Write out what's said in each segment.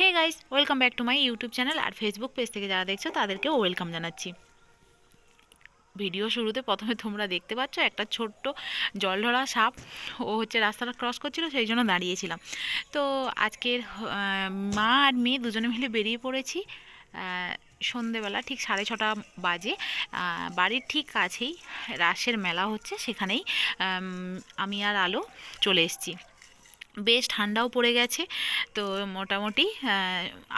Hey guys welcome back to my YouTube channel R Facebook page থেকে যারা দেখছ তাদেরকেও ওয়েলকাম জানাচ্ছি। ভিডিও শুরুতে প্রথমে তোমরা দেখতে পাচ্ছ একটা ছোট্ট জলধরা সাপ। ও হচ্ছে রাস্তাটা ক্রস করছিল, সেই জন্য দাঁড়িয়েছিলাম। তো আজকের মা আর মেয়ে দুজনে মিলে বেরিয়ে পড়েছি সন্ধেবেলা ঠিক সাড়ে ছটা বাজে। বাড়ির ঠিক কাছেই রাসের মেলা হচ্ছে, সেখানেই আমি আর আলো চলে এসেছি। বেশ ঠান্ডাও পড়ে গেছে। তো মোটামুটি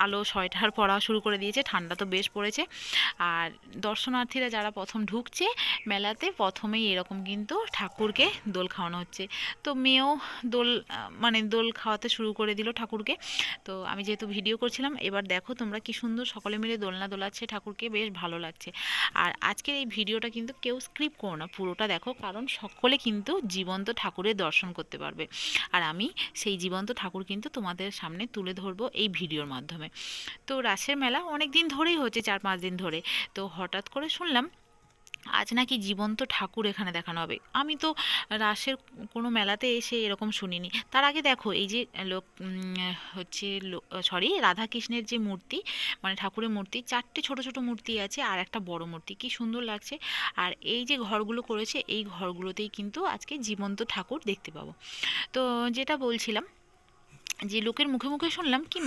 আলো ছয়টার পরা শুরু করে দিয়েছে, ঠান্ডা তো বেশ পড়েছে। আর দর্শনার্থীরা যারা প্রথম ঢুকছে মেলাতে, প্রথমেই এরকম কিন্তু ঠাকুরকে দোল খাওয়ানো হচ্ছে। তো মেয়েও দোল মানে দোল খাওয়াতে শুরু করে দিল ঠাকুরকে। তো আমি যেহেতু ভিডিও করছিলাম, এবার দেখো তোমরা কি সুন্দর সকলে মিলে দোলনা দোলাচ্ছে, ঠাকুরকে বেশ ভালো লাগছে। আর আজকের এই ভিডিওটা কিন্তু কেউ স্ক্রিপ্ট করো না, পুরোটা দেখো, কারণ সকলে কিন্তু জীবন্ত ঠাকুরের দর্শন করতে পারবে। আর আমি সেই জীবন্ত ঠাকুর কিন্তু তোমাদের সামনে তুলে ধরবো এই ভিডিওর মাধ্যমে। তো রাসের মেলা অনেক দিন ধরেই হচ্ছে চার পাঁচ দিন ধরে। তো হঠাৎ করে শুনলাম আজ নাকি জীবন্ত ঠাকুর এখানে দেখানো হবে। আমি তো রাসের কোনো মেলাতে এসে এরকম শুনিনি। তার আগে দেখো, এই যে লোক হচ্ছে সরি রাধাকৃষ্ণের যে মূর্তি মানে ঠাকুরের মূর্তি, চারটে ছোট ছোট মূর্তি আছে আর একটা বড় মূর্তি। কি সুন্দর লাগছে। আর এই যে ঘরগুলো করেছে, এই ঘরগুলোতেই কিন্তু আজকে জীবন্ত ঠাকুর দেখতে পাবো। তো যেটা বলছিলাম যে লোকের মুখে মুখে শুনলাম কি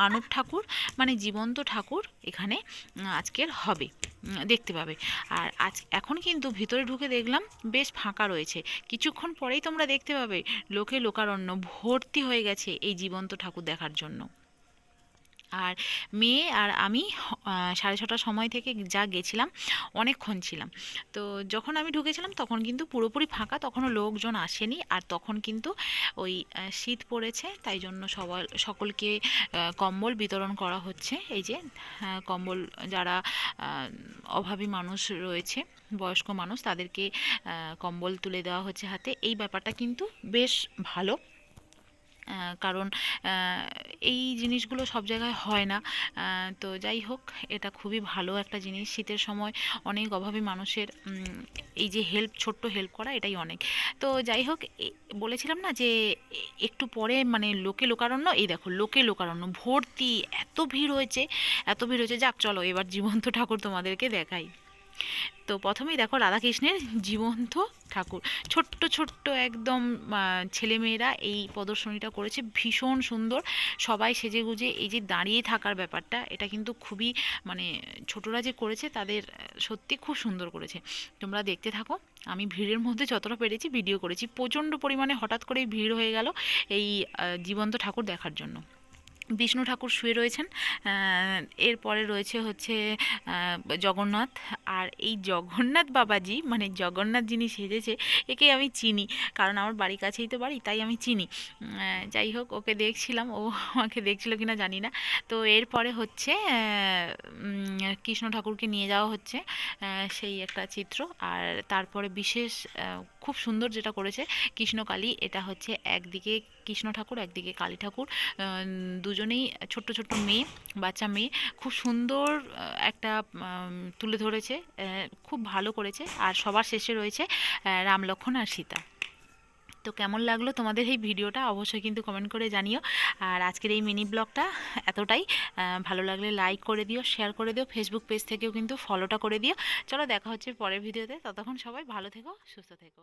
মানব ঠাকুর মানে জীবন্ত ঠাকুর এখানে আজকের হবে দেখতে পাবে। আর আজ, এখন কিন্তু ভিতরে ঢুকে দেখলাম বেশ ফাঁকা রয়েছে। কিছুক্ষণ পরেই তোমরা দেখতে পাবে লোকে লোকারণ্য ভর্তি হয়ে গেছে এই জীবন্ত ঠাকুর দেখার জন্য। আর মেয়ে আর আমি সাড়ে ছটার সময় থেকে যা গেছিলাম অনেকক্ষণ ছিলাম। তো যখন আমি ঢুকেছিলাম তখন কিন্তু পুরোপুরি ফাঁকা, তখনও লোকজন আসেনি আর তখন কিন্তু ওই শীত পড়েছে, তাই জন্য সবাই, সকলকে কম্বল বিতরণ করা হচ্ছে। এই যে কম্বল যারা অভাবী মানুষ রয়েছে, বয়স্ক মানুষ, তাদেরকে কম্বল তুলে দেওয়া হচ্ছে হাতে। এই ব্যাপারটা কিন্তু বেশ ভালো। কারণ এই জিনিসগুলো সব জায়গায় হয় না। তো যাই হোক, এটা খুবই ভালো একটা জিনিস। শীতের সময় অনেক অভাবী মানুষের এই যে হেল্প ছোট্ট হেল্প করা এটাই অনেক। তো যাই হোক বলেছিলাম না যে একটু পরে মানে লোকে লোকারণ্য, এই দেখো লোকে লোকারণ্য, ভর্তি, এত ভিড় হয়েছে, এত ভিড় হয়েছে। যাক, চলো এবার জীবন্ত ঠাকুর তোমাদেরকে দেখাই। তো প্রথমেই দেখো রাধাকৃষ্ণের জীবন্ত ঠাকুর। ছোট্ট ছোট্ট একদম ছেলেমেয়েরা এই প্রদর্শনীটা করেছে। ভীষণ সুন্দর। সবাই সেজে গুজে এই যে দাঁড়িয়ে থাকার ব্যাপারটা, এটা কিন্তু খুবই মানে ছোটরা যে করেছে তাদের সত্যি খুব সুন্দর করেছে। তোমরা দেখতে থাকো। আমি ভিড়ের মধ্যে যতটা পেরেছি ভিডিও করেছি। প্রচণ্ড পরিমাণে হঠাৎ করেই ভিড় হয়ে গেল এই জীবন্ত ঠাকুর দেখার জন্য। বিষ্ণু ঠাকুর শুয়ে রয়েছেন। এরপরে রয়েছে হচ্ছে জগন্নাথ। আর এই জগন্নাথ বাবাজি মানে জগন্নাথ যিনি সেজেছে, একে আমি চিনি। কারণ আমার বাড়ির কাছেই তো বাড়ি, তাই আমি চিনি। যাই হোক, ওকে দেখছিলাম। ও আমাকে দেখছিল কিনা জানি না। তো এরপরে হচ্ছে কৃষ্ণ ঠাকুরকে নিয়ে যাওয়া হচ্ছে সেই একটা চিত্র। আর তারপরে বিশেষ খুব সুন্দর যেটা করেছে কৃষ্ণকালী এটা হচ্ছে একদিকে কৃষ্ণ ঠাকুর, একদিকে কালী ঠাকুর। দুজনেই ছোট্ট ছোট্ট মেয়ে, বাচ্চা মেয়ে। খুব সুন্দর একটা তুলে ধরেছে খুব ভালো করেছে। আর সবার শেষে রয়েছে রাম লক্ষ্মণ আর সীতা। তো কেমন লাগল তোমাদের এই ভিডিওটা অবশ্যই কিন্তু কমেন্ট করে জানিও। আর আজকের এই মিনি ব্লগটা এতটাই। ভালো লাগলে লাইক করে দিও শেয়ার করে দিও ফেসবুক পেজ থেকেও কিন্তু ফলোটা করে দিও। চলো দেখা হচ্ছে পরের ভিডিওতে ততক্ষণ সবাই ভালো থেকো, সুস্থ থেকো।